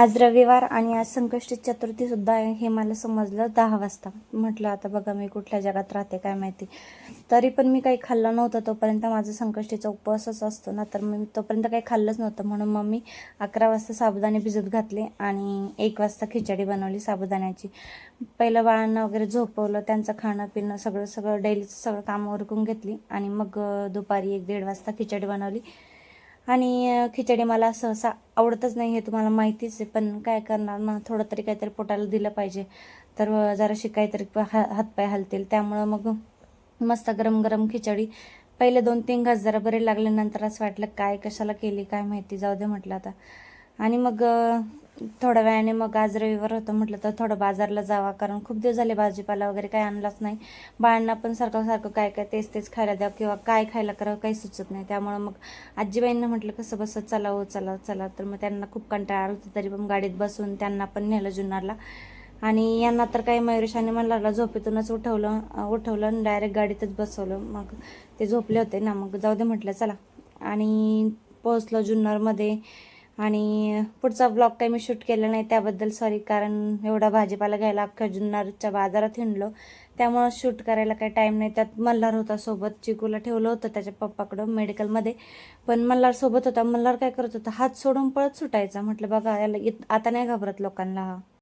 आज रविवार आणि आज संकष्टी चतुर्थी सुद्धा आहे हे मला समजलं दहा वाजता. म्हटलं आता बघा मी कुठल्या जगात राहते काय माहिती. तरी पण मी काही खाल्लं नव्हतं तोपर्यंत माझा संकष्टीचा उपवासच असतो ना तर मी तोपर्यंत काही खाल्लंच नव्हतं. म्हणून मग मी अकरा वाजता साबुदाणे भिजत घातले आणि एक वाजता खिचडी बनवली साबुदाण्याची. पहिलं बाळांना वगैरे झोपवलं त्यांचं खाणं पिणं सगळं सगळं डेलीचं सगळं कामं उरकून घेतली आणि मग दुपारी एक दीड वाजता खिचडी बनवली. आणि खिचडी मला सहसा आवडतच नाही हे तुम्हाला माहितीच आहे पण काय करणार? ना थोडं तरी काहीतरी पोटाला दिलं पाहिजे. तर जराशी काहीतरी प- हा हातपाय हलतील. त्यामुळं मग मस्त गरम गरम खिचडी. पहिले दोन तीन घास जरा बरे लागले नंतर असं वाटलं काय कशाला केली काय माहिती? जाऊ दे म्हटलं आता. आणि मग थोड्या वेळाने मग आज रविवार होतं म्हटलं तर थोडं बाजारला जावा. कारण खूप दिवस झाले भाजीपाला वगैरे काही आणलाच नाही. बाळांना पण सारखं सारखं काय काय तेच तेच खायला द्या किंवा काय खायला करावं काही सुचत नाही. त्यामुळं मग आजीबाईंना म्हटलं कसं बसत चला हो चला चला. तर मग त्यांना खूप कंटाळा आला होता. तरी पण गाडीत बसून त्यांना पण नेलं जुन्नरला. आणि यांना तर काही मयुरेशाने म्हणला झोपेतूनच उठवलं उठवलं आणि डायरेक्ट गाडीतच बसवलं. मग ते झोपले होते ना. मग जाऊ दे म्हटलं चला. आणि पोहोचलं जुन्नरमध्ये. आणि पुढचा ब्लॉग काही मी शूट केला नाही त्याबद्दल सॉरी कारण एवढा भाजीपाला घ्यायला अख्ख्या जुन्नरच्या बाजारात हिंडलो. त्यामुळं शूट करायला काही टाईम नाही. त्यात मल्हार होता सोबत चिकूला ठेवलं होतं त्याच्या पप्पाकडं मेडिकलमध्ये पण मल्हार सोबत होता. मल्हार काय करत होता? हात सोडून पळत सुटायचा. म्हटलं बघा याला इत- आता नाही घाबरत लोकांना हा.